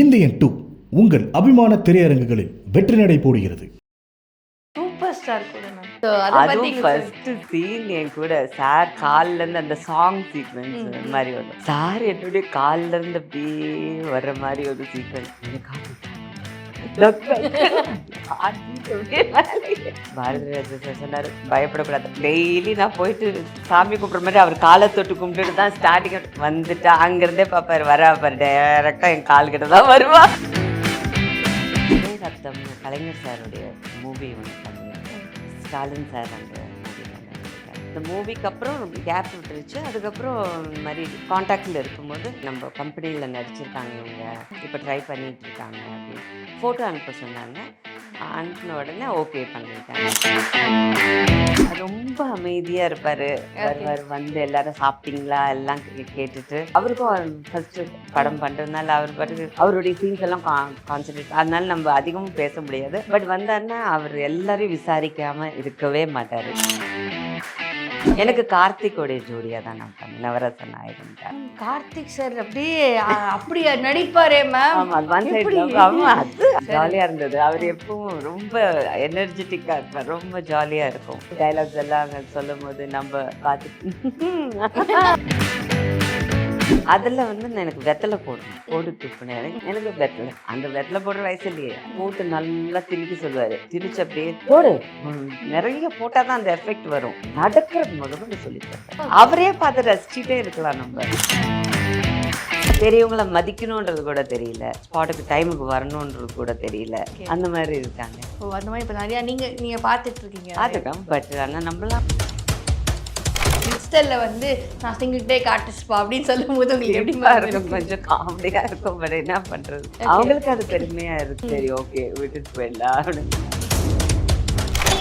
Indian two உங்கள் அபிமான திரையரங்குகளில் வெற்றி நடை போடுகிறது. சூப்பர் ஸ்டார் கூட அதுவும் ஃபர்ஸ்ட் சீன் என் கூட. சார் கால்ல இருந்து அந்த சாங் சீக்வன்ஸ். மாதிரி வரும். சார் என்னுடைய கால்ல இருந்து அப்படியே வர்ற மாதிரி ஒரு சீக்வன்ஸ் பாரதி சொன்னார் பயப்படக்கூடாது. டெய்லி நான் போயிட்டு சாமி கும்பிட்ற மாதிரி அவர் காலை தொட்டு கும்பிட்டுட்டு தான் ஸ்டார்டிங் வந்துட்டா. அங்கிருந்தே பார்ப்பாரு வரா பாரு டைரக்டா என் கால் கிட்ட தான் வருவா. ரத்தம் கலைஞர் சாருடைய மூவி ஒன்று ஸ்டாலின் சார் அங்கே இந்த மூவிக்கு அப்புறம் கேப் விட்டுருச்சு. அதுக்கப்புறம் இந்த மாதிரி காண்டாக்டில் இருக்கும்போது நம்ம கம்பெனியில் நடிச்சிருக்காங்க இவங்க. இப்போ ட்ரை பண்ணிட்டு இருக்காங்க அப்படின்னு ஃபோட்டோ அனுப்ப சொன்னாங்க. அனுப்பின உடனே ஓகே பண்ணிட்டாங்க. ரொம்ப அமைதியாக இருப்பார். வருவார் வந்து எல்லாரும் சாப்பிட்டீங்களா? எல்லாம் கே- கேட்டுட்டு அவருக்கும் ஃபர்ஸ்ட் படம் பண்ணுறதுனால அவர் பாட்டுக்கு அவருடைய சீன்ஸ் எல்லாம் கான்சன்ட்ரேட் அதனால நம்ம அதிகமும் பேச முடியாது. பட் வந்தாருன்னா அவர் எல்லாரையும் விசாரிக்காம இருக்கவே மாட்டார். எனக்கு கார்த்திகோடைய ஜோடியாக தான் நான் பண்ணேன் நவரச நாயகன் கார்த்திக் சார் அப்படியே அ- அப்படியா நடிப்பாரே மேம் அது ஜாலியா இருந்தது. அவர் எப்பவும் ரொம்ப எனர்ஜெட்டிக்கா இருப்பார். ரொம்ப ஜாலியா இருக்கும். டைலாக்ஸ் எல்லாம் சொல்லும் போது நம்ம பார்த்து அதில் வந்து நான் எனக்கு வெத்தலை போடணும். போட்டு துப்புனேன் எனக்கு வெத்தலை. அந்த வெத்தலை போடுற வயசு இல்லையே. போட்டு நல்லா திணிக்க சொல்லுவாரு. திணிச்சு அப்படியே போடு. நிறைய போட்டால் தான் அந்த எஃபெக்ட் வரும். நடக்கிறது முதல்ல சொல்லி தரேன். அவரே பார்த்து ரசிச்சுட்டே இருக்கலாம் நம்ம. பெரியவங்கள மதிக்கணுன்றது கூட தெரியல. ஸ்பாட்டுக்கு டைமுக்கு வரணுன்றது கூட தெரியல. அந்த மாதிரி இருக்காங்க. ஓ அந்த மாதிரி இப்போ நிறையா நீங்க நீங்க பார்த்துட்டு இருக்கீங்க. அதுதான் பட் ஆனால் நம்மளாம் இன்ஸ்டல்ல வந்து நான் சிங்கிள் டேக் ஆர்டிஸ்ட்பா அப்படின்னு சொல்லும் போது உங்களுக்கு எப்படி எப்படிமா இருக்கும்? கொஞ்சம் காமெடியா இருக்கும் பட் என்ன பண்றது? அவங்களுக்கு அது பெருமையா இருக்கு. சரி ஓகே விட்டுட்டு போயிடலாம் அப்படின்னு.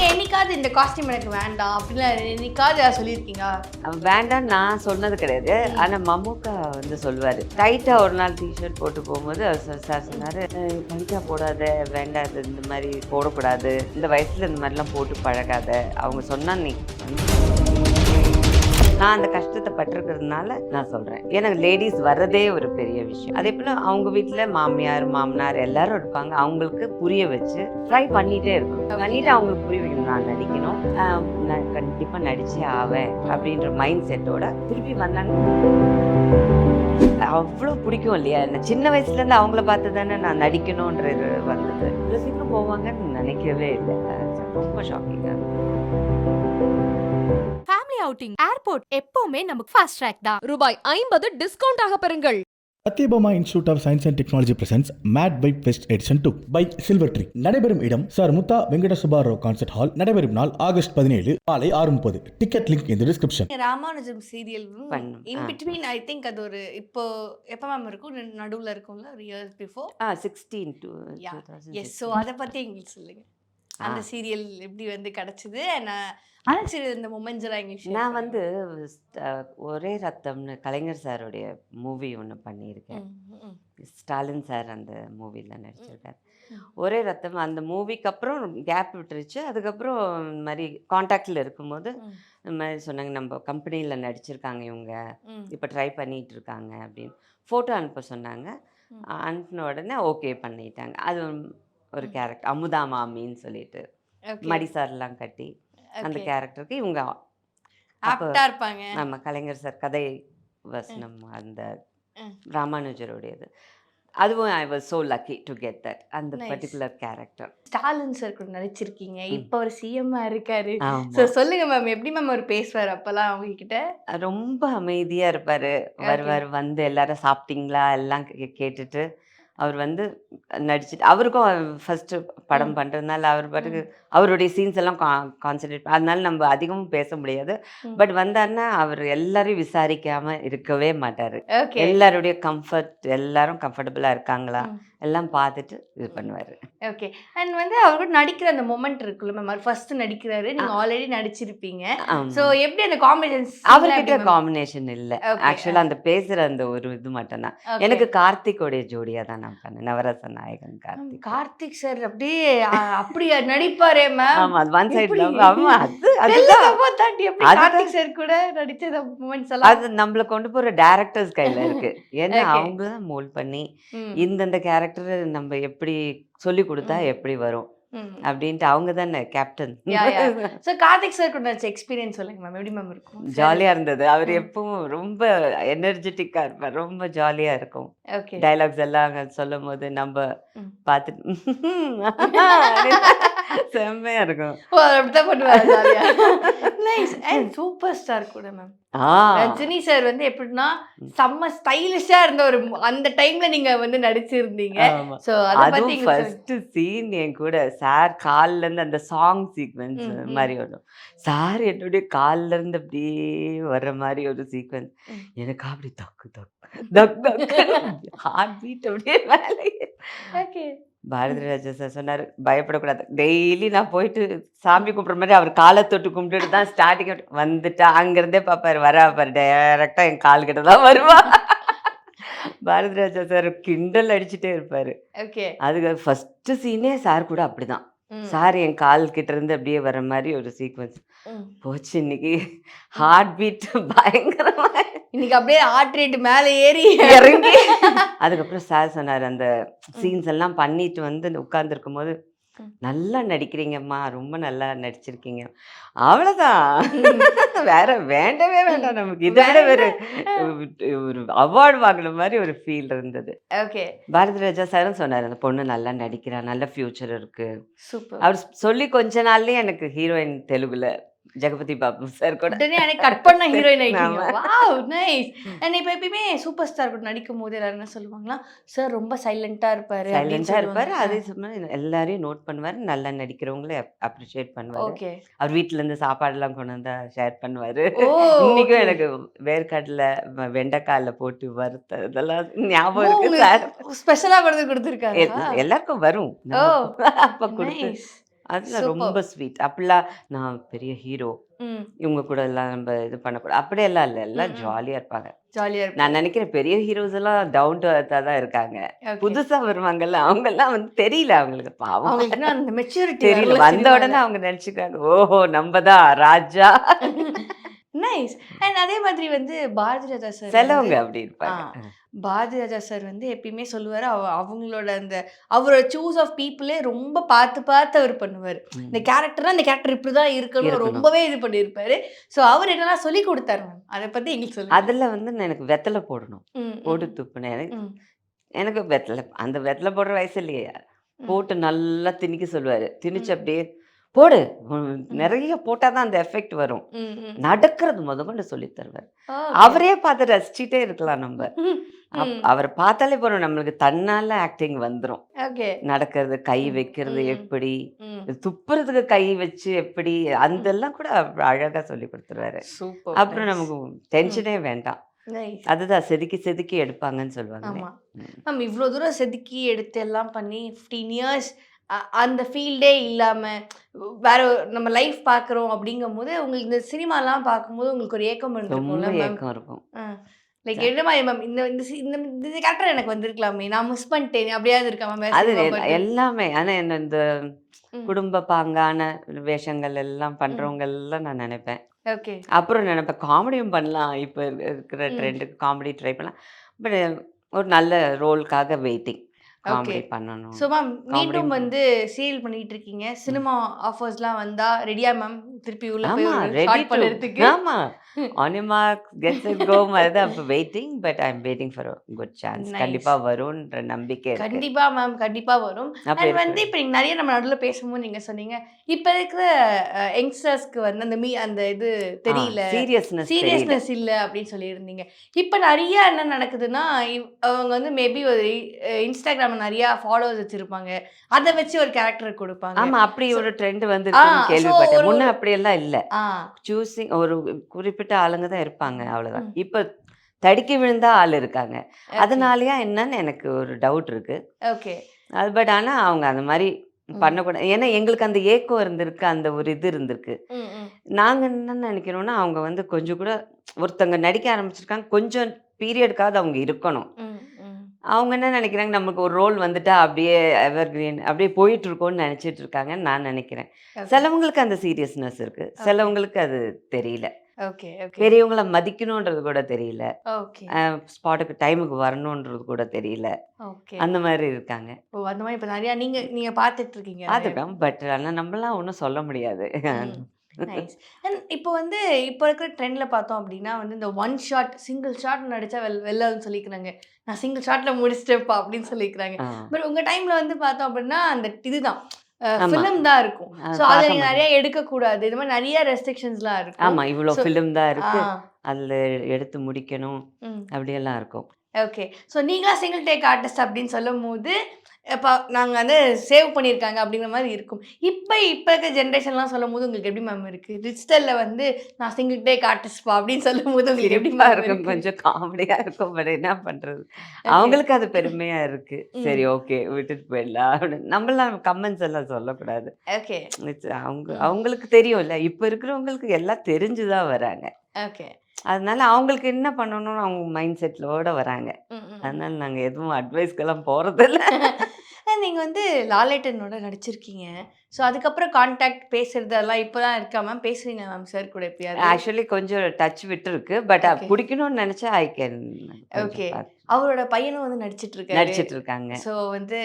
என்னைக்காவது இந்த காஸ்டியூம் எனக்கு வேண்டாம் அப்படின்னு என்னைக்காவது சொல்லியிருக்கீங்க வேண்டாம் நான் சொன்னது கிடையாது. ஆனா மம்முக்கா வந்து சொல்லுவாரு. டைட்டா ஒரு நாள் டிஷர்ட் போட்டு போகும்போது அவர் சார் சொன்னாரு டைட்டா போடாத வேண்டாம் இந்த மாதிரி போடக்கூடாது. இந்த வயசுல இந்த மாதிரிலாம் போட்டு பழகாத. அவங்க சொன்னா நீ நான் அந்த கஷ்டத்தை பட்டிருக்கிறதுனால நான் சொல்கிறேன் எனக்கு லேடிஸ் வர்றதே ஒரு பெரிய விஷயம். அதே போல் அவங்க வீட்டில் மாமியார் மாமனார் எல்லாரும் இருப்பாங்க. அவங்களுக்கு புரிய வச்சு ட்ரை பண்ணிகிட்டே இருக்கணும். பண்ணிட்டு அவங்களுக்கு புரிய வைக்கணும். நான் நடிக்கணும். நான் கண்டிப்பாக நடிச்சே ஆவேன் அப்படின்ற மைண்ட் செட்டோட திருப்பி வந்தாங்க. அவ்வளோ பிடிக்கும் இல்லையா? நான் சின்ன வயசுலேருந்து அவங்கள பார்த்து தானே நான் நடிக்கணுன்றது வந்தது. இவ்வளோ சீக்கிரம் போவாங்கன்னு நினைக்கவே இல்லை. ரொம்ப ஷாக்கிங்காக ஃபேமிலி அவுட்டிங் ஏர்போர்ட் எப்பவுமே நமக்கு ஃபாஸ்ட் ட்ராக் தான். ரூபாய் ஐம்பது டிஸ்கவுண்ட் ஆக பெறுங்கள். Sathyabama institute of science and technology presents made by best edition two by silver tree நடைபெறும் இடம் சார் முத்தா வெங்கட சுபாராவ் கான்சர்ட் ஹால் நடைபெறும் நாள் ஆகஸ்ட் பதினேழு காலை ஆறு முப்பது. டிக்கெட் லிங்க் இந்த description Ramanujam serial. In. Between I think அது ஒரு இப்போ எப்போ மேம் இருக்கும்? நடுவில் இருக்கும்ல? ஒரு years before sixteen two. Yes so அதை பற்றி எங்களுக்கு சொல்லுங்க. அந்த. சீரியல் எப்படி வந்து கிடச்சிது? நான் அந்த சீரியல் இந்த share நான். வந்து ஒரே ரத்தம்னு கலைஞர் சாருடைய மூவி ஒன்று பண்ணியிருக்கேன். ஸ்டாலின் சார் அந்த மூவியில் நடிச்சிருக்காரு. ஒரே ரத்தம். அந்த மூவிக்கு அப்புறம் கேப் விட்டுருச்சு. அதுக்கப்புறம் இந்த மாதிரி காண்டாக்டில் இருக்கும்போது இந்த மாதிரி சொன்னாங்க நம்ம கம்பெனியில் நடிச்சிருக்காங்க இவங்க. இப்போ ட்ரை பண்ணிட்டு இருக்காங்க அப்படின்னு ஃபோட்டோ அனுப்ப சொன்னாங்க. அனுப்பின உடனே ஓகே பண்ணிட்டாங்க. அது ஒரு கேரக்டர் அமுதா மாமின்னு சொல்லிட்டு மடிசார்லாம் கட்டி அந்த. கேரக்டருக்கு இவங்க இருப்பாங்க. நம்ம கலைஞர் சார் கதை வசனம் அந்த. ராமானுஜருடையது. அதுவும் I was so lucky to get that அந்த. பர்டிகுலர் கேரக்டர் ஸ்டாலின் சார் கூட நடிச்சிருக்கீங்க. இப்போ அவர் சிஎம்மா இருக்காரு. ஸோ சொல்லுங்க மேம் எப்படி மேம் அவர் பேசுவார் அப்பெல்லாம் அவங்க கிட்ட ரொம்ப அமைதியா இருப்பாரு. வருவார் வந்து எல்லாரும் சாப்பிட்டீங்களா? எல்லாம் கேட்டுட்டு அவர் வந்து நடிச்சிட்டு அவருக்கும் ஃபர்ஸ்ட் படம் ம். பண்றதுனால அவர் பாட்டுக்கு அவருடைய சீன்ஸ் எல்லாம் கான்சென்ட்ரேட் அதனால நம்ம அதிகமும் பேச முடியாது. பட் வந்தாருன்னா அவர் எல்லாரையும் விசாரிக்காம இருக்கவே மாட்டாரு எல்லாருடைய கம்ஃபர்ட் எல்லாரும் கம்ஃபர்டபுளா இருக்காங்களா. எல்லாம் பார்த்துட்டு இது பண்ணுவாரு. ஓகே. அண்ட் வந்து அவர் கூட நடிக்கிற அந்த மொமெண்ட் இருக்குல்ல மேம் அவர் ஃபர்ஸ்ட் நடிக்கிறாரு. நீங்க ஆல்ரெடி நடிச்சிருப்பீங்க. சோ எப்படி அந்த காம்பினேஷன்ஸ் அவர்கிட்ட காம்பினேஷன் இல்ல. Okay, ஆக்சுவலா அந்த பேசுற அந்த ஒரு இது மட்டும்தான். எனக்கு கார்த்திகோடைய ஜோடியா தான் நான் பண்ணேன். நவரச நாயகன் கார்த்திக். கார்த்திக் சார் அப்படியே அப்படியா நடிப்பாரே மேம் ஆமா அது ஒன் சைடு எப்படி? ஆமா அது. கார்த்திக் சார் கூட மூமெண்ட்ஸ் எல்லாம்? அது நம்மள கொண்டு போற டேரக்டர்ஸ் கையில இருக்கு. ஏன்னா. அவங்க தான் மோல்ட் பண்ணி இந்தந்த கேரக்டர் நம்ம எப்படி சொல்லி கொடுத்தா. எப்படி வரும். அப்படின்ட்டு அவங்க தானே கேப்டன். சோ கார்த்திக் சார் கூட எக்ஸ்பீரியன்ஸ் சொல்லுங்க மேம் எப்படி மேம் இருக்கும் ஜாலியா இருந்தது அவர். எப்பவும் ரொம்ப எனர்ஜெட்டிக்கா இருப்பார் ரொம்ப ஜாலியா இருக்கும் ஓகே டைலாக்ஸ் எல்லாம் சொல்லும் போது நம்ம. பார்த்துட்டு செம்மையா இருக்கும் ஓ அப்படிதான் அண்ட் சூப்பர் ஸ்டார் கூட மேம் ரஜினி சார் வந்து எப்படின்னா. செம்ம ஸ்டைலிஷா இருந்த ஒரு அந்த டைம்ல நீங்க வந்து நடிச்சிருந்தீங்க. சோ அத. ஃபர்ஸ்ட் சீன் என் கூட சார் கால்ல இருந்து அந்த சாங் சீக்வென்ஸ். மாதிரி வரும் சார் என்னுடைய கால்ல இருந்து அப்படியே வர்ற மாதிரி ஒரு சீக்வென்ஸ். எனக்கு அப்படி தக்கு தக் தக் தக் ஹார்ட் பீட் அப்படியே மேலே Okay. பாரதி ராஜா சார் சொன்னாரு பயப்படக்கூடாது. டெய்லி நான் போயிட்டு சாமி கும்பிட்ற மாதிரி அவர் காலை தொட்டு கும்பிட்டுட்டு தான் ஸ்டார்டிங் வந்துட்டா அங்கிருந்தே பார்ப்பாரு வரா பாரு என் கால் கிட்ட தான் வருவா. பாரதி ராஜா சார் கிண்டல் அடிச்சுட்டே இருப்பாரு. Okay. அதுக்கு ஃபர்ஸ்ட் சீனே சார் கூட அப்படிதான். சார் என் கால் கிட்ட இருந்து அப்படியே வர மாதிரி ஒரு சீக்வன்ஸ். போச்சு இன்னைக்கு. ஹார்ட் பீட் பயங்கரமா இன்னைக்கு அப்படியே ஹார்ட் ரேட் மேல ஏறி இறங்கி. அதுக்கப்புறம் சார் சொன்னார் அந்த சீன்ஸ் எல்லாம் பண்ணிட்டு வந்து உட்கார்ந்துருக்கும் போது. நல்லா நடிக்கிறீங்கம்மா ரொம்ப நல்லா நடிச்சிருக்கீங்க. அவ்வளவுதான். வேற வேண்டவே வேண்டாம் நமக்கு. இதை விட வேற ஒரு அவார்டு வாங்கின மாதிரி ஒரு ஃபீல் இருந்தது. ஓகே பாரதி ராஜா சாரும் சொன்னார் அந்த பொண்ணு நல்லா நடிக்கிறா நல்ல ஃபியூச்சர் இருக்கு. சூப்பர் அவர் சொல்லி கொஞ்ச நாள்லயே எனக்கு ஹீரோயின் தெலுங்குல ஜெகபதி பாபு சார் கூட. உடனே எனக்கு கட் பண்ண ஹீரோயின் நைஸ் அண்ட் இப்போ எப்பயுமே சூப்பர் ஸ்டார் கூட நடிக்கும் போது எல்லாரும் என்ன சொல்லுவாங்களா சார் ரொம்ப சைலண்டா இருப்பாரு சைலண்டா இருப்பாரு. அதே சமயம் எல்லாரையும் நோட் பண்ணுவாரு. நல்லா நடிக்கிறவங்களே அப்ரிஷியேட் பண்ணுவாரு. ஓகே அவர் வீட்ல இருந்து சாப்பாடு எல்லாம் கொண்டு வந்தா ஷேர் பண்ணுவாரு. இன்னைக்கும். எனக்கு வேர்க்கடலை வெண்டைக்காயில போட்டு வறுத்த இதெல்லாம் ஞாபகம் இருக்கு சார் உங்களுக்கு ஸ்பெஷலா பண்ணி கொடுத்துருக்காங்க எல்- எல்லாருக்கும் வரும். ஓ அப்ப கொடுத்து அதெல்லாம். ரொம்ப ஸ்வீட். அப்படிலாம் நான் பெரிய ஹீரோ. இவங்க கூட எல்லாம் நம்ம இது பண்ணக்கூடாது. அப்படியெல்லாம் இல்லை. எல்லாம் ம், ம். ஜாலியா இருப்பாங்க. ஜாலியா இருக்கும் நான் நினைக்கிறேன் பெரிய ஹீரோஸ் எல்லாம் டவுன் டு அர்த்தா தான் இருக்காங்க. Okay. புதுசா வருவாங்கல்ல அவங்க எல்லாம் வந்து தெரியல அவங்களுக்கு பாவம். அந்த மெச்சூரிட்டி தெரியல. வந்த உடனே அவங்க நினைச்சுக்காங்க ஓஹோ நம்ம தான் ராஜா. நைஸ் அண்ட் அதே மாதிரி வந்து பாரதி ராஜா சார் செலவங்க அப்படி இருப்பாங்க. பாரதி ராஜா சார் வந்து எப்பயுமே சொல்லுவாரு அவ- அவங்களோட அந்த அவரோட சூஸ் ஆஃப் பீப்புளே ரொம்ப பார்த்து பார்த்து அவர் பண்ணுவார். இந்த கேரக்டர்னா இந்த கேரக்டர் இப்படிதான் இருக்கணும் இருக்கணும். ரொம்பவே இது பண்ணியிருப்பாரு. ஸோ அவர் என்னெல்லாம் சொல்லி கொடுத்தாரு அதை பத்தி எங்களுக்கு சொல்லுங்க. அதுல வந்து எனக்கு வெத்தலை போடணும். போட்டு துப்புனேன். எனக்கு. எனக்கு வெத்தலை அந்த வெத்தலை போடுற வயசு இல்லையே. போட்டு நல்லா திணிக்க சொல்லுவாரு. திணிச்சு அப்படியே போடு நிறைய போட்டாதான் அந்த எஃபெக்ட் வரும். நடக்கிறது முத கொண்டு சொல்லி தருவார். அவரே பார்த்து ரசிச்சுட்டே இருக்கலாம் நம்ம. அவரை பார்த்தாலே போறோம் நம்மளுக்கு தன்னால ஆக்டிங் வந்துரும். நடக்கிறது கை வைக்கிறது. எப்படி. துப்புறதுக்கு கை வச்சு எப்படி அந்த எல்லாம் கூட அழகா சொல்லி கொடுத்துருவாரு. அப்புறம். நமக்கு டென்ஷனே வேண்டாம். அதுதான் செதுக்கி செதுக்கி எடுப்பாங்கன்னு சொல்லுவாங்க மேம் இவ்வளோ தூரம் செதுக்கி எடுத்து எல்லாம் பண்ணி ஃபிஃப்டீன் இயர்ஸ் அந்த ஃபீல்டே இல்லாம வேற நம்ம லைஃப் பார்க்குறோம் அப்படிங்கும் போது உங்களுக்கு இந்த சினிமாலாம் பார்க்கும்போது உங்களுக்கு ஒரு ஏக்கம் மேம்? ஏக்கம் இருக்கும். லைக் என்ன மாதிரி மேம் இந்த இந்த இந்த கேரக்டர் எனக்கு வந்திருக்கலாமே நான் மிஸ் பண்ணிட்டேன் அப்படியாவது இருக்கா மேம்? அது எல்- எல்லாமே ஆனா என்ன இந்த. குடும்ப பாங்கான வேஷங்கள் எல்லாம் பண்றவங்க எல்லாம் நான் நினைப்பேன். ஓகே. அப்புறம் நினைப்பேன் காமெடியும் பண்ணலாம் இப்போ இருக்கிற. ட்ரெண்டுக்கு காமெடி ட்ரை பண்ணலாம். பட் ஒரு நல்ல ரோலுக்காக வெயிட்டிங் காமெடி பண்ணணும். ஸோ மேம் மீண்டும். வந்து சீரியல் பண்ணிட்டு இருக்கீங்க சினிமா ஆஃபர்ஸ்லாம் வந்தா ரெடியா மேம் திருப்பி உள்ள ரெடி பண்ணுறதுக்கு. ஆமா. மார்க் கெட்ஸ் இட் கோ மாதிரி தான் இப்போ waiting but I am waiting for good chance. கண்டிப்பா வரும்ன்ற நம்பிக்கை கண்டிப்பா மேம் கண்டிப்பா வரும். அப்ப அண்ட் இருக்கு. வந்து இப்போ நீங்கள் நிறைய நம்ம நடுவில் பேசும்போது நீங்கள் சொன்னீங்க இப்போ இருக்கிற யங்ஸ்டர்ஸ்க்கு வந்து அந்த மீ அந்த இது தெரியல. சீரியஸ்னஸ் சீரியஸ்னஸ் இல்லை அப்படின்னு சொல்லியிருந்தீங்க. இப்போ நிறைய என்ன நடக்குதுன்னா அவங்க வந்து மேபி ஒரு இன்ஸ்டாகிராமில் நிறைய ஃபாலோவர்ஸ் வச்சிருப்பாங்க. அதை வச்சு ஒரு கேரக்டர் கொடுப்பாங்க. ஆமா அப்படி ஒரு ட்ரெண்ட் so கேள்விப்பட்டேன். முன்ன அப்படி எல்லாம் இல்ல. ஆ. சூஸிங் ஒரு குறிப்பிட்ட ஆளுங்க தான் இருப்பாங்க அவ்வளவுதான். இப்ப தடுக்கி விழுந்தா ஆள் இருக்காங்க. அதனாலயா என்னன்னு எனக்கு ஒரு டவுட் இருக்கு. ஓகே அது பட் ஆனா அவங்க அந்த மாதிரி பண்ணக்கூடாது ஏன்னா எங்களுக்கு அந்த ஏக்கம் இருந்திருக்கு அந்த ஒரு இது இருந்திருக்கு. நாங்க என்ன நினைக்கிறோம்னா அவங்க வந்து கொஞ்சம் கூட ஒருத்தங்க நடிக்க ஆரம்பிச்சிருக்காங்க. கொஞ்சம் பீரியடுக்காவது அவங்க இருக்கணும். அவங்க என்ன நினைக்கிறாங்க? நமக்கு ஒரு ரோல் வந்துட்டா அப்படியே எவர் கிரீன் அப்படியே போயிட்டு இருக்கோம்னு நினைச்சிட்டு இருக்காங்கன்னு நான் நினைக்கிறேன். சிலவங்களுக்கு அந்த சீரியஸ்னஸ் இருக்கு. சிலவங்களுக்கு அது தெரியல. பெரியவங்கள மதிக்கணுன்றது கூட தெரியல. ஸ்பாட்டுக்கு டைமுக்கு வரணுன்றது கூட தெரியல. ஓகே அந்த மாதிரி இருக்காங்க. ஓ அந்த மாதிரி இப்ப நிறைய நீங்க நீங்க பாத்துட்டு இருக்கீங்க. அதுதான் பட் ஆனால் நம்மளாம் ஒன்றும் சொல்ல முடியாது. நைஸ் இப்போ வந்து இப்போ இருக்கிற ட்ரெண்ட்ல பார்த்தோம் அப்படின்னா வந்து இந்த ஒன் ஷாட் சிங்கிள் ஷாட் நடிச்சா வெல் வெல்லன்னு சொல்லிக்கிறாங்க. நான் சிங்கிள் ஷாட்ல முடிச்சிட்டேப்பா அப்படின்னு சொல்லிக்கிறாங்க. பட் உங்க டைம்ல வந்து பார்த்தோம் அப்படின்னா அந்த இதுதான். ஃபிலிம் தான் இருக்கும். ஸோ அதை பார்க்க நீங்க முடியும். நிறைய எடுக்க கூடாது இந்த மாதிரி நிறைய ரெஸ்ட்ரிக்ஷன்ஸ்லாம் இருக்கும். ஆமா இவ்வளோ ஃபிலிம் தான் இருக்கு. அதுல எடுத்து முடிக்கணும். அப்படியெல்லாம் இருக்கும். ஓகே ஸோ நீங்களா சிங்கிள் டேக் ஆர்டிஸ்ட் அப்படின்னு சொல்லும் போது இப்போ நாங்கள் வந்து சேவ் பண்ணியிருக்காங்க அப்படிங்கிற மாதிரி இருக்கும். இப்போ இப்போ இருக்க ஜென்ரேஷன்லாம் சொல்லும் போது உங்களுக்கு எப்படி மேம் இருக்கு? டிஜிட்டலில் வந்து நான் சிங்கிள் டேக் ஆர்டிஸ்ட்பா அப்படின்னு சொல்லும் போது உங்களுக்கு எப்படி சிரிப்பா மேம் இருக்கும். இருக்கு? கொஞ்சம் காமெடியா இருக்கும். பட் என்ன பண்றது? அவங்களுக்கு அது பெருமையா இருக்கு. ம். சரி ஓகே விட்டுட்டு போயிடலாம் அப்படின்னு. நம்மளாம் கமெண்ட்ஸ் எல்லாம் சொல்லக்கூடாது. ஓகே அவங்க. அவங்களுக்கு தெரியும்ல. இப்ப இருக்கிறவங்களுக்கு எல்லாம் தெரிஞ்சுதான் வராங்க. ஓகே அதனால அவங்களுக்கு என்ன பண்ணணும்னு அவங்க மைண்ட் செட்லோட வராங்க. அதனால நாங்க எதுவும் அட்வைஸ்க்கெல்லாம் போறதில்ல நீங்கள் வந்து லாலேட்டனோட நடிச்சிருக்கீங்க. ஸோ அதுக்கப்புறம் கான்டாக்ட் பேசுறதெல்லாம் இப்போ தான் இருக்கா மேம் பேசுறீங்க மேம் சார் கூட எப்பயாவது? ஆக்சுவலி கொஞ்சம் டச் விட்டு இருக்கு பட். பிடிக்கணும்னு நினைச்சா ஐ கேன் Okay. அவரோட பையனும் வந்து நடிச்சிட்டு இருக்காரு நடிச்சிட்டு இருக்காங்க ஸோ வந்து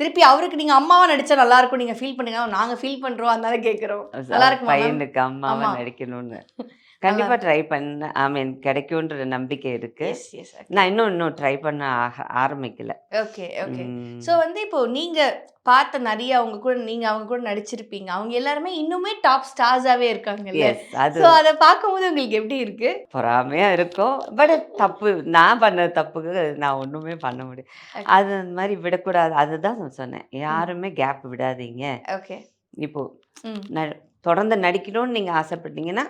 திருப்பி அவருக்கு நீங்க அம்மாவா நடிச்சா நல்லா இருக்கும். நீங்க ஃபீல் பண்ணுங்க. நாங்க ஃபீல் பண்றோம். அதனால கேக்குறோம். நல்லா இருக்குமா? பையனுக்கு அம்மாவா. நடிக்கணும்னு. கண்டிப்பா ட்ரை பண்ண ஐ மீன் கிடைக்கும்ன்ற நம்பிக்கை இருக்கு. நான் இன்னும் இன்னும் ட்ரை பண்ண ஆரம்பிக்கல. Okay okay. ஸோ வந்து இப்போ நீங்க பார்த்த நிறைய அவங்க கூட நீங்க அவங்க கூட நடிச்சிருப்பீங்க. அவங்க எல்லாருமே இன்னுமே டாப் ஸ்டார்ஸாவே அது ஸோ அதை பார்க்கும்போது உங்களுக்கு எப்படி இருக்கு? பொறாமையா இருக்கும். பட் தப்பு நான் பண்ண தப்புக்கு நான் ஒண்ணுமே பண்ண முடியும். அது அந்த மாதிரி விடக்கூடாது. அதுதான் சொன்னேன். யாருமே கேப் விடாதீங்க. ஓகே இப்போ தொடர்ந்து நடிக்கணும்னு நீங்க ஆசைப்பட்டீங்கன்னா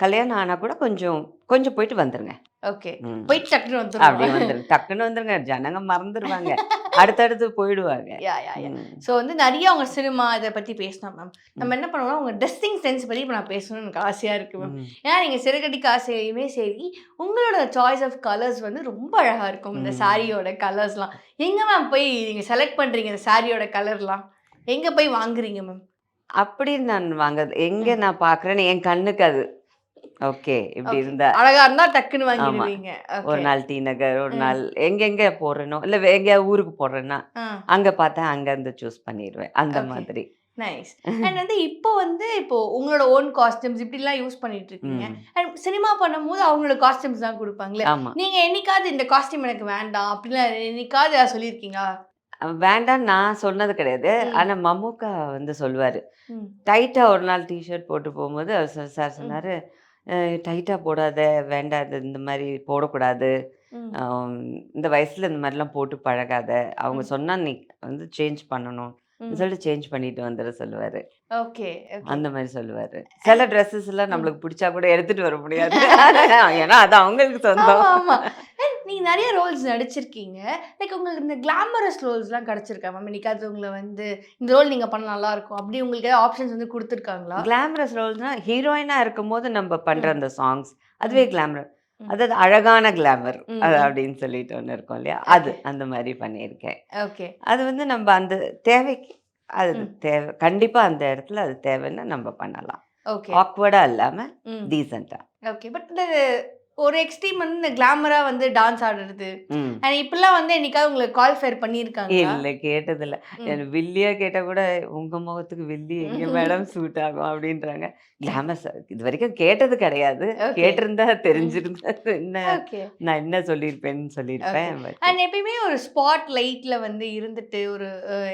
கல்யாணம் ஆனா கூட கொஞ்சம் கொஞ்சம் போயிட்டு வந்துருங்க. ஓகே. போயிட்டு டக்குனு அப்படியே வந்துடும் வந்துருங்க டக்குன்னு வந்துருங்க. ஜனங்க மறந்துடுவாங்க அடுத்தடுத்து போயிடுவாங்க. ஸோ வந்து நிறைய அவங்க சினிமா இதை பத்தி பேசினோம் மேம் நம்ம என்ன பண்ணுவோம்னா உங்க ட்ரெஸ்ஸிங் சென்ஸ் பத்தி இப்போ நான் பேசணும்னு எனக்கு ஆசையா இருக்கு மேம். ஏன்னா நீங்கள் சிறுகடி காசையுமே சரி உங்களோட சாய்ஸ் ஆஃப் கலர்ஸ் வந்து ரொம்ப அழகாக இருக்கும் இந்த. சாரியோட கலர்ஸ்லாம் எங்கே மேம் போய் நீங்கள் செலக்ட் பண்ணுறீங்க இந்த சாரியோட கலர்லாம் எங்கே போய் வாங்குறீங்க மேம் அப்படி நான் வாங்க எங்க நான் பாக்குறேன்னு என் கண்ணுக்கு அது ஓகே இப்படி. இருந்தா அழகா இருந்தா டக்குன்னு வாங்கிடுவீங்க. ஒரு நாள் டி நகர் ஒரு. நாள் எங்கெங்க போடுறேனோ இல்ல எங்க ஊருக்கு போடுறேன்னா அங்க பார்த்தா அங்க இருந்து சூஸ் பண்ணிடுவேன். அந்த. மாதிரி. நைஸ். அண்ட் வந்து இப்போ வந்து இப்போ உங்களோட ஓன் காஸ்டியூம்ஸ் இப்படிலாம் யூஸ் பண்ணிட்டு இருக்கீங்க. அண்ட் சினிமா பண்ணும்போது அவங்களோட காஸ்டியூம்ஸ் தான் கொடுப்பாங்களே. நீங்க என்னைக்காவது இந்த காஸ்டியூம் எனக்கு வேண்டாம் அப்படிலாம் என்னைக்காவது சொல்லியிருக்கீங்களா? வேண்டாம் நான் சொன்னது கிடையாது. ஆனா மம்முக்கா வந்து சொல்லுவாரு. டைட்டா ஒரு நாள் டிஷர்ட் போட்டு போகும்போது சார் சொன்னாரு டைட்டா போடாத வேண்டாம் இது இந்த மாதிரி போடக்கூடாது ம். ஆம், இந்த வயசுல இந்த மாதிரிலாம் போட்டு பழகாத அவங்க. சொன்னா நீ வந்து சேஞ்ச் பண்ணணும் சொல்லிட்டு சேஞ்ச் பண்ணிட்டு வந்துட சொல்லுவாரு. ஓகே அந்த மாதிரி சொல்லுவாரு. சில ட்ரெஸ்ஸஸ் எல்லாம் நம்மளுக்கு பிடிச்சா கூட எடுத்துட்டு வர முடியாது. ஏன்னா அது அவங்களுக்கு சொந்தம். ஆமா நீங்க நிறைய ரோல்ஸ் நடிச்சிருக்கீங்க. லைக் உங்களுக்கு இந்த கிளாமரஸ் ரோல்ஸ்லாம் கிடைச்சிருக்கா? மேம் இன்னைக்காவது உங்களை வந்து இந்த ரோல் நீங்க பண்ண நல்லா இருக்கும். அப்படி உங்களுக்கு ஆப்ஷன்ஸ் வந்து கொடுத்துருக்காங்களா? கிளாமரஸ் ரோல்ஸ்னா ஹீரோயினா இருக்கும்போது நம்ம பண்ற. அந்த சாங்ஸ் அதுவே கிளாமர் ம். அதாவது அழகான கிளாமர் அது. அப்படின்னு சொல்லிட்டு ஒன்று இருக்கும் இல்லையா? அது அந்த மாதிரி பண்ணியிருக்கேன். ஓகே. அது வந்து நம்ம அந்த தேவைக்கு அது. தேவை கண்டிப்பா அந்த இடத்துல அது தேவைன்னா நம்ம பண்ணலாம். ஓகே. ஆக்வர்டா இல்லாம ம். டீசெண்டா ஓகே. பட் ஒரு எக்ஸ்ட்ரீம் வந்து இந்த கிளாமரா வந்து டான்ஸ் ஆடுறது. அண்ட் இப்பெல்லாம் வந்து என்னைக்காவது உங்களுக்கு கால் ஃபேர் பண்ணியிருக்காங்க இல்ல கேட்டதில்ல. வில்லியா கேட்டா கூட உங்க முகத்துக்கு வில்லி எங்க மேடம் சூட் ஆகும் அப்படின்றாங்க. கிளாமர் இது வரைக்கும் கேட்டது கிடையாது. கேட்டிருந்தா தெரிஞ்சிருந்தா என்ன நான் என்ன சொல்லியிருப்பேன்னு சொல்லியிருப்பேன் அண்ட் எப்பயுமே ஒரு ஸ்பாட் லைட்ல வந்து இருந்துட்டு ஒரு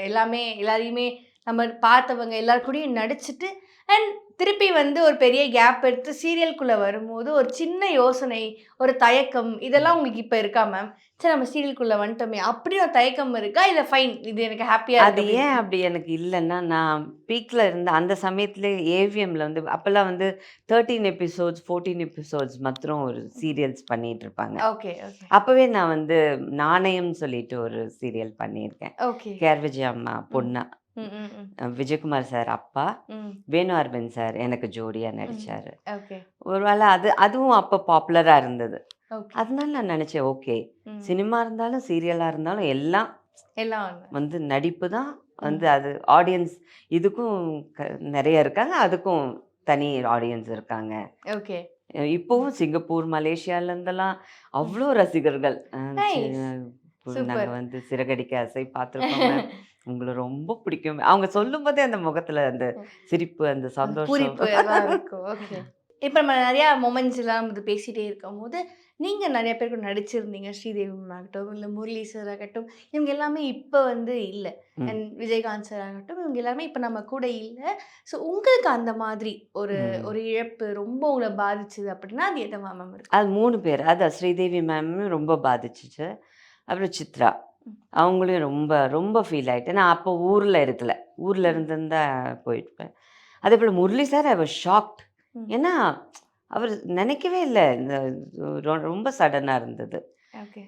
எல்லாமே எல்லாரையுமே நம்ம பார்த்தவங்க எல்லார் கூடயும் நடிச்சுட்டு அண்ட் திருப்பி வந்து ஒரு பெரிய கேப் எடுத்து சீரியல்குள்ளே வரும்போது ஒரு சின்ன யோசனை ஒரு தயக்கம் இதெல்லாம் உங்களுக்கு இப்போ இருக்கா மேம் சரி நம்ம சீரியல்குள்ளே வந்துட்டோமே. அப்படி ஒரு தயக்கம் இருக்கா? இல்லை ஃபைன் இது எனக்கு ஹாப்பியாக அது ஏன் அப்படி எனக்கு இல்லைன்னா நான் பீக்கில் இருந்த அந்த சமயத்துல ஏவிஎம்ல வந்து அப்போல்லாம் வந்து தேர்ட்டீன் எபிசோட்ஸ் ஃபோர்டீன் எபிசோட்ஸ் மாத்திரம் ஒரு சீரியல்ஸ் பண்ணிட்டு இருப்பாங்க. ஓகே அப்போவே நான் வந்து நாணயம் சொல்லிட்டு ஒரு சீரியல் பண்ணியிருக்கேன். ஓகே கேர் விஜய் அம்மா பொண்ணா. விஜயகுமார் சார் அப்பா வேணு அரவிந்த் சார் எனக்கு ஜோடியாக நடிச்சாரு. ஓகே. ஒருவேளை அது அதுவும் அப்போ பாப்புலராக இருந்தது. அதனால நான் நினச்சேன் ஓகே. சினிமா இருந்தாலும் சீரியலாக இருந்தாலும் எல்லாம் எல்லாம். வந்து நடிப்பு தான். வந்து அது ஆடியன்ஸ் இதுக்கும் நிறைய இருக்காங்க அதுக்கும் தனி ஆடியன்ஸ் இருக்காங்க. ஓகே. இப்போவும் சிங்கப்பூர் மலேசியால இருந்தெல்லாம் அவ்வளோ ரசிகர்கள். Ah Nice. சி- இப்போ Super. நாங்க வந்து சிறகடிக்க ஆசை பார்த்துருக்கோம் உங்களை ரொம்ப பிடிக்கும். அவங்க சொல்லும் போதே அந்த முகத்துல அந்த சிரிப்பு அந்த சந்தோஷம். இருக்கும். இப்போ நம்ம நிறையா மொமெண்ட்ஸ் எல்லாம் இது பேசிகிட்டே இருக்கும்போது நீங்கள் நிறைய பேருக்கு நடிச்சிருந்தீங்க. ஸ்ரீதேவி மேம் ஆகட்டும் இல்லை முரளி சார் ஆகட்டும் இவங்க எல்லாமே இப்போ வந்து இல்லை. அண்ட் விஜயகாந்த் சார் ஆகட்டும் இவங்க எல்லாமே இப்போ நம்ம கூட இல்லை. ஸோ உங்களுக்கு அந்த மாதிரி ஒரு. ஒரு இழப்பு ரொம்ப உங்களை பாதிச்சுது அப்படின்னா அது எதை மேம் இருக்கு? அது மூணு பேர். அது ஸ்ரீதேவி மேமும் ரொம்ப பாதிச்சுச்சு. அப்புறம் சித்ரா. அவங்களையும் ரொம்ப ரொம்ப ஃபீல் ஆயிட்டேன் நான் அப்போ ஊரில் இருக்கல. ஊரில் இருந்திருந்தா போயிருப்பேன். அதே போல் முரளி சார் அவர் ஷாக்ட். ஏன்னா அவர் நினைக்கவே இல்லை. இந்த ரொம்ப சடனாக இருந்தது.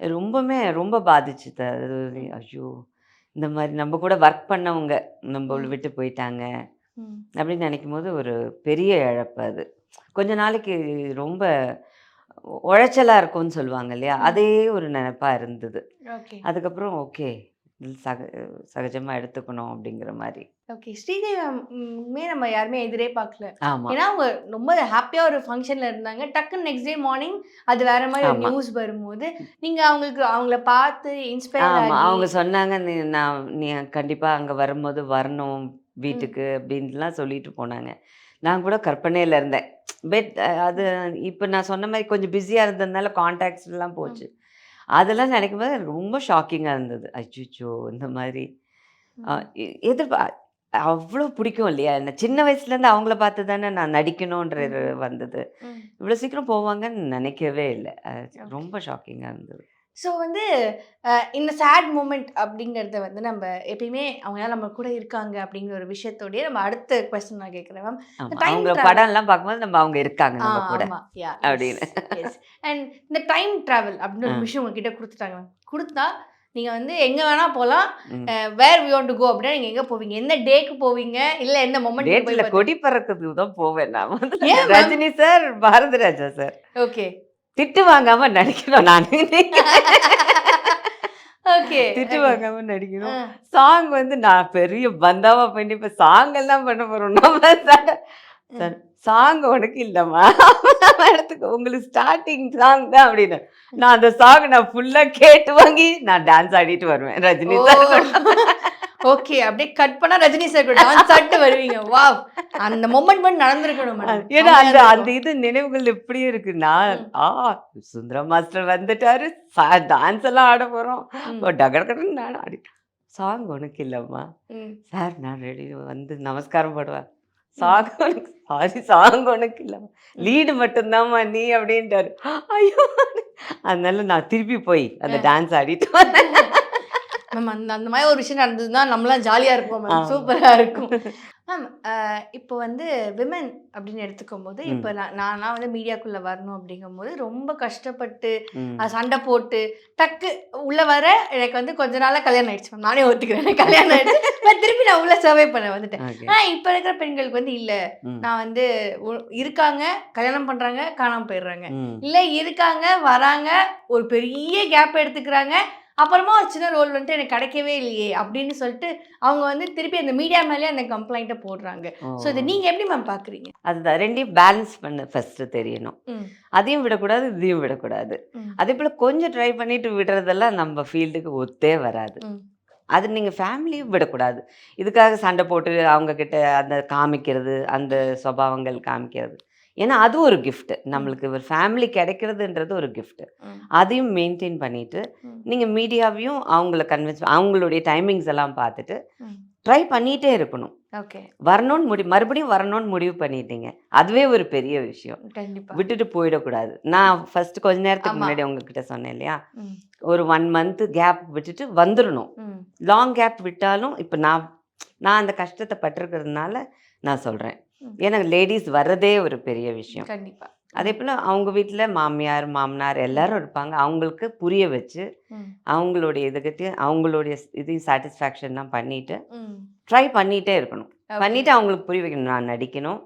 ரொம்பவுமே ரொம்ப பாதிச்சுது. அது ஐயோ இந்த மாதிரி நம்ம கூட ஒர்க் பண்ணவங்க நம்ம ம். விட்டு போயிட்டாங்க. அப்படின்னு நினைக்கும் போது ஒரு பெரிய இழப்பு அது. கொஞ்ச நாளைக்கு ரொம்ப உழைச்சலாக இருக்கும்னு சொல்லுவாங்க இல்லையா. அதே ஒரு நினைப்பா இருந்தது. ஓகே. அதுக்கப்புறம் ஓகே சக சகஜமாக எடுத்துக்கணும் அப்படிங்கிற மாதிரி. ஓகே. ஸ்ரீதேவி மேமே நம்ம யாருமே எதிரே பார்க்கல. ஏன்னா அவங்க ரொம்ப ஹாப்பியா ஒரு ஃபங்க்ஷன்ல இருந்தாங்க. டக்குன்னு நெக்ஸ்ட் டே மார்னிங் அது வேற மாதிரி ஒரு. நியூஸ் வரும்போது நீங்க அவங்களுக்கு அவங்கள பார்த்து இன்ஸ்பயர் அவங்க சொன்னாங்க நீ நான் நீ கண்டிப்பாக அங்கே வரும்போது வரணும் வீட்டுக்கு அப்படின்ட்டுலாம் சொல்லிட்டு போனாங்க. நான் கூட கற்பனையில் இருந்தேன். பெட் அது இப்போ நான் சொன்ன மாதிரி கொஞ்சம் பிஸியாக இருந்ததுனால காண்டாக்ட்ஸ் எல்லாம் போச்சு. அதெல்லாம் நினைக்கும் போது ரொம்ப ஷாக்கிங்காக இருந்தது. அச்சுச்சோ! இந்த மாதிரி. எதிர்பா அவ்வளோ பிடிக்கும் இல்லையா? என்ன சின்ன வயசுலேருந்து அவங்கள பார்த்து தானே நான் நடிக்கணுன்ற வந்தது. இவ்வளோ சீக்கிரம் போவாங்கன்னு நினைக்கவே இல்லை. ரொம்ப ஷாக்கிங்காக இருந்தது. ஸோ வந்து இந்த சேட் மூமெண்ட் அப்படிங்கிறத வந்து நம்ம எப்பயுமே அவங்க நம்ம கூட இருக்காங்க அப்படிங்கிற ஒரு விஷயத்தோடய நம்ம அடுத்த கொஸ்டின் நான் கேட்குறேன் மேம் அவங்கள travel- படம்லாம் பார்க்கும்போது நம்ம அவங்க இருக்காங்க நம்ம கூட. அப்படின்னு. அண்ட் இந்த டைம் டிராவல் அப்படின்னு ஒரு. விஷயம் உங்ககிட்ட கொடுத்துட்டாங்க கொடுத்தா நீங்க வந்து எங்க வேணா போகலாம். Where we want to go அப்படின்னா நீங்க எங்க போவீங்க? எந்த டேக்கு போவீங்க? இல்ல எந்த மொமெண்ட் டேட்ல கொடி பறக்கிறதுக்கு தான் போவேன் நான்? Rajini sir Bharathi Raja sir okay திட்டு வாங்காம நடிக்கணும் நான். ஓகே திட்டு வாங்காம நடிக்கணும். சாங் வந்து நான் பெரிய பந்தாவா பண்ணி இப்ப சாங் எல்லாம் பண்ண போறோம். நம்ம சாங் உனக்கு இல்லம்மா. இடத்துக்கு உங்களுக்கு ஸ்டார்டிங் சாங் தான் அப்படின்னு. நான் அந்த சாங் நான் ஃபுல்லா கேட்டு வாங்கி நான் டான்ஸ் ஆடிட்டு வருவேன். ரஜினி சார். ஓகே அப்படியே கட் பண்ணா ரஜினி சார் கூட ஆட்டு வருவீங்க. வாவ் அந்த மொமெண்ட் மட்டும் நடந்திருக்கணும். ஏன்னா அந்த அந்த இது நினைவுகள் எப்படி இருக்கு நான் ஆ சுந்தர மாஸ்டர் வந்துட்டாரு. டான்ஸ் எல்லாம் ஆட போறோம். ம். ஓ, டகடகடன்னு நான் ஆடி சாங் உனக்கு இல்லம்மா. சார் நான் ரெடி வந்து நமஸ்காரம் போடுவேன். சாங் உனக்கு சாரி சாங் உனக்கு இல்லம்மா. லீடு மட்டும்தாம்மா நீ அப்படின்ட்டாரு. ஐயோ அதனால நான் திருப்பி போய் அந்த டான்ஸ் ஆடிட்டு வந்தேன். மேம் அந்த அந்த மாதிரி ஒரு விஷயம் நடந்ததுன்னா நம்மளாம் ஜாலியாக இருப்போம் மேம். சூப்பராக இருக்கும் மேம் இப்போ வந்து விமன் அப்படின்னு எடுத்துக்கும் போது. இப்போ நான் நான்லாம் வந்து மீடியாக்குள்ளே வரணும் அப்படிங்கும்போது ரொம்ப கஷ்டப்பட்டு சண்டை போட்டு டக்கு உள்ளே வர எனக்கு வந்து கொஞ்ச நாளாக கல்யாணம் ஆயிடுச்சு மேம் நானே ஒத்துக்கிறேன் கல்யாணம் ஆயிடுச்சு பட் திருப்பி நான் உள்ளே சர்வே பண்ண வந்துட்டேன். ஆனால் இப்போ இருக்கிற பெண்களுக்கு வந்து இல்லை. நான் வந்து இருக்காங்க கல்யாணம் பண்ணுறாங்க காணாமல் போயிடுறாங்க. இல்லை இருக்காங்க வராங்க ஒரு பெரிய கேப் எடுத்துக்கிறாங்க அப்புறமா ஒரு சின்ன ரோல் வந்துட்டு எனக்கு கிடைக்கவே இல்லையே அப்படின்னு சொல்லிட்டு அவங்க வந்து திருப்பி அந்த மீடியா மேலேயே அந்த கம்ப்ளைண்ட்டை போடுறாங்க. ஸோ இதை நீங்கள் எப்படி மேம் பார்க்குறீங்க அதுதான். ரெண்டையும் பேலன்ஸ் பண்ண ஃபர்ஸ்ட் தெரியணும். அதையும் விடக்கூடாது இதையும் விடக்கூடாது. அதே போல் கொஞ்சம் ட்ரை பண்ணிட்டு விடுறதெல்லாம் நம்ம ஃபீல்டுக்கு ஒத்தே வராது. அது நீங்கள் ஃபேமிலியும் விடக்கூடாது. இதுக்காக சண்டை போட்டு அவங்க கிட்ட அந்த காமிக்கிறது அந்த சுபாவங்கள் காமிக்கிறது. ஏன்னா அது ஒரு gift. நம்மளுக்கு ஒரு ஃபேமிலி கிடைக்கிறதுன்றது ஒரு ம். அதையும் மெயின்டைன் பண்ணிட்டு ம். நீங்கள் மீடியாவையும் அவங்கள கன்வின்ஸ் அவங்களுடைய டைமிங்ஸ் எல்லாம் பார்த்துட்டு. ட்ரை பண்ணிகிட்டே இருக்கணும். ஓகே. வரணும்னு முடி மறுபடியும் வரணும்னு முடிவு பண்ணிட்டீங்க. அதுவே ஒரு பெரிய விஷயம். விட்டுட்டு போயிடக்கூடாது. நான் ஃபர்ஸ்ட் கொஞ்ச நேரத்துக்கு. முன்னாடி உங்ககிட்ட சொன்னேன் இல்லையா? ஒரு ஒன் மந்த் கேப் விட்டுட்டு வந்துடணும். லாங் கேப் விட்டாலும் இப்போ நான் நான் அந்த கஷ்டத்தை பட்டிருக்கிறதுனால நான் சொல்கிறேன் ம். ஏன்னா லேடிஸ் வர்றதே ஒரு பெரிய விஷயம். கண்டிப்பா. அதே போல் அவங்க வீட்டில் மாமியார் மாமனார் எல்லாரும் இருப்பாங்க. அவங்களுக்கு புரிய வச்சு அவங்களுடைய இதுக்கு அவங்களுடைய இதையும் சாட்டிஸ்ஃபேக்ஷன்லாம் பண்ணிட்டு ட்ரை பண்ணிகிட்டே இருக்கணும். okay. பண்ணிவிட்டு அவங்களுக்கு புரிய வைக்கணும். நான் நடிக்கணும்.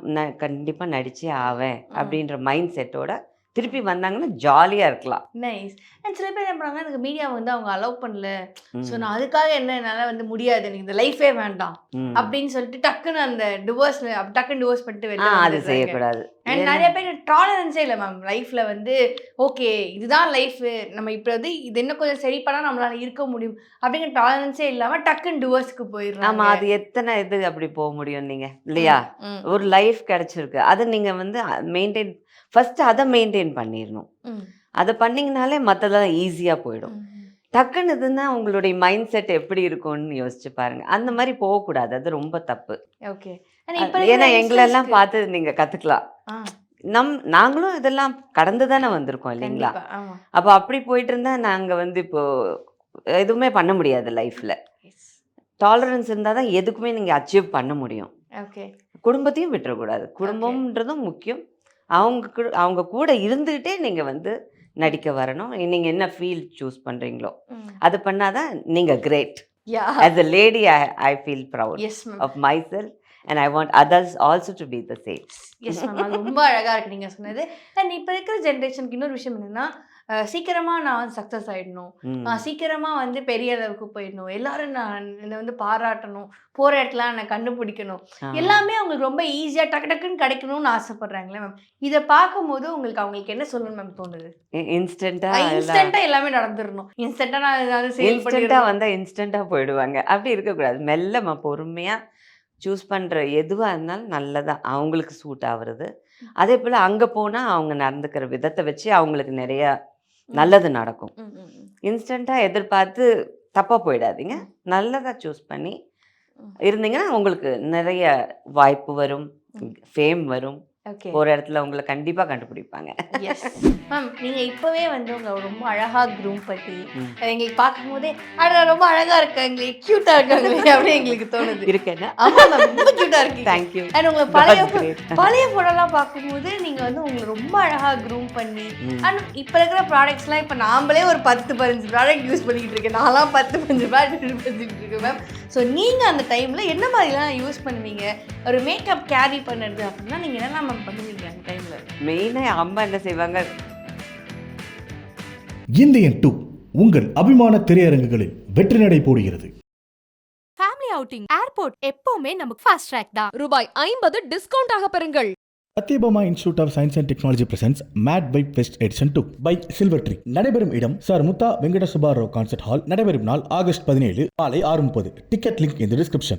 நான் கண்டிப்பாக நடிச்சே ஆவேன் அப்படின்ற மைண்ட் செட்டோட திருப்பி வந்தாங்கன்னா ஜாலியாக இருக்கலாம். நைஸ் அண்ட் சில பேர் என்ன பண்ணாங்க எனக்கு மீடியா வந்து அவங்க அலோவ் பண்ணல. ஸோ நான் அதுக்காக என்ன என்னால் வந்து முடியாது. எனக்கு இந்த லைஃபே வேண்டாம். அப்படின்னு சொல்லிட்டு டக்குன்னு அந்த டிவோர்ஸ் டக்குன்னு டிவோர்ஸ் பண்ணிட்டு ஆ வெளில அது. செய்யக்கூடாது. அண்ட் நிறைய பேர் டாலரன்ஸே இல்லை மேம் லைஃப்ல வந்து ஓகே இதுதான் லைஃப் நம்ம இப்போ வந்து இது இன்னும் கொஞ்சம் சரி பண்ணா நம்மளால இருக்க முடியும். அப்படிங்கிற டாலரன்ஸே இல்லாம டக்குன்னு டிவோர்ஸ்க்கு போயிடுறாங்க. ஆமா அது எத்தனை இது அப்படி போக முடியும் நீங்க இல்லையா? ஒரு லைஃப் கிடைச்சிருக்கு. அதை நீங்க வந்து மெயின்டைன் ஃபர்ஸ்ட் அதை மெயின்டைன் பண்ணிடணும் அதை பண்ணீங்கனாலே மற்றதெல்லாம் ஈஸியா போயிடும். டக்குன்னு இதுன்னா உங்களுடைய மைண்ட் செட் எப்படி இருக்கும்னு யோசிச்சு பாருங்க. அந்த மாதிரி போகக்கூடாது. அது ரொம்ப தப்பு. ஓகே ஏன்னா எங்களெல்லாம் பார்த்து நீங்க கத்துக்கலாம். ஆ. நம் நாங்களும் இதெல்லாம் கடந்து தானே வந்திருக்கோம் இல்லைங்களா? அப்போ அப்படி போயிட்டு இருந்தா நாங்க வந்து இப்போ எதுவுமே பண்ண முடியாது லைஃப்ல டாலரன்ஸ் இருந்தால் தான் எதுக்குமே நீங்கள் அச்சீவ் பண்ண முடியும். ஓகே குடும்பத்தையும் விட்டுறக்கூடாது. குடும்பம்ன்றதும் முக்கியம். அவங்க கூட அவங்க கூட இருந்துக்கிட்டே நீங்கள் வந்து நடிக்க வரணும். நீங்கள் என்ன ஃபீல்ட் சூஸ் பண்ணுறீங்களோ அது பண்ணாதான் நீங்கள் great yeah as a lady I I feel proud of myself and I want others also to be the same yes ma'am ரொம்ப அழகா இருக்கு நீங்க சொன்னது. அண்ட் இப்போ இருக்கிற ஜென்ரேஷனுக்கு இன்னொரு விஷயம் என்னன்னா சீக்கிரமா நான் வந்து சக்ஸஸ் ஆயிடணும். நான் சீக்கிரமா வந்து பெரிய அளவுக்கு போயிடணும். எல்லாரும் நான் என்னை வந்து பாராட்டணும். போற இடத்துல என்னை கண்டுபிடிக்கணும். எல்லாமே அவங்களுக்கு ரொம்ப ஈஸியா டக்கு டக்குன்னு கிடைக்கணும்னு ஆசைப்படுறாங்களே மேம் இதை பார்க்கும்போது உங்களுக்கு அவங்களுக்கு என்ன சொல்லணும் மேம் தோணுது? இன்ஸ்டண்ட்டாக இன்ஸ்டன்ட்டா எல்லாமே நடந்துடணும் இன்ஸ்டன்ட்டா நான் ஏதாவது சேல் இன்ஸ்டண்ட்டாக வந்தால் இன்ஸ்டண்ட்டாக போயிடுவாங்க. அப்படி இருக்கக்கூடாது. மெல்லமா பொறுமையாக சூஸ் பண்ணுற எதுவாக இருந்தாலும் நல்லதாக அவங்களுக்கு சூட் ஆகுறது. அதே போல் அங்கே போனால் அவங்க நடந்துக்கிற விதத்தை வச்சு அவங்களுக்கு நிறைய நல்லது நடக்கும். இன்ஸ்டண்ட்டாக எதிர்பார்த்து தப்பாக போயிடாதீங்க. நல்லதாக சூஸ் பண்ணி. இருந்தீங்கன்னா உங்களுக்கு நிறைய வாய்ப்பு வரும். ஃபேம் வரும். ஒரு இடத்துல உங்களை கண்டிப்பாக கண்டுபிடிப்பாங்க. மேம் நீங்க இப்பவே வந்து உங்க ரொம்ப அழகா க்ரூம். அதை எங்களுக்கு பார்க்கும் போதே அட ரொம்ப அழகா இருக்காங்களே கியூட்டா இருக்காங்களே அப்படின்னு எங்களுக்கு தோணுது. இருக்கேன்னா ஆமா மேம் ரொம்ப கியூட்டா இருக்கீங்க. தேங்க்யூ அண்ட் உங்களை பழைய பழைய போட்டோலாம் பார்க்கும்போது நீங்க வந்து உங்களை ரொம்ப அழகா க்ரூம் பண்ணி அண்ட் இப்போ இருக்கிற ப்ராடக்ட்ஸ்லாம் இப்போ நாமளே ஒரு பத்து பதினஞ்சு ப்ராடக்ட் யூஸ் பண்ணிக்கிட்டு இருக்கேன். நான்லாம் பத்து பதினஞ்சு ப்ராடக்ட் யூஸ் பண்ணிட்டு இருக்கேன் மேம் ஸோ நீங்கள் அந்த டைமில் என்ன மாதிரிலாம் யூஸ் பண்ணுவீங்க? ஒரு மேக்கப் கேரி பண்ணுறது அப்படின்னா நீங்கள் என்னெல்லாம் மேம் பண்ணுவீங்க அந்த டைமில் மெயினாக அம்மா என்ன செய்வாங்க? இந்தியன் டூ உங்கள் அபிமான திரையரங்குகளில் வெற்றி நடை போடுகிறது. ஃபேமிலி அவுட்டிங் ஏர்போர்ட் எப்பவுமே நமக்கு ஃபாஸ்ட் ட்ராக் தான். ரூபாய் ஐம்பது டிஸ்கவுண்ட் ஆக பெறுங்கள். Sathyabama institute of science and technology presents made by best edition two by silver tree நடைபெறும் இடம் சார் முத்தா வெங்கட சுபாராவ் கான்சர்ட் ஹால் நடைபெறும் நாள் ஆகஸ்ட் பதினேழு காலை ஆறு முப்பது. டிக்கெட் லிங்க் இந்த டிஸ்கிரிப்ஷன்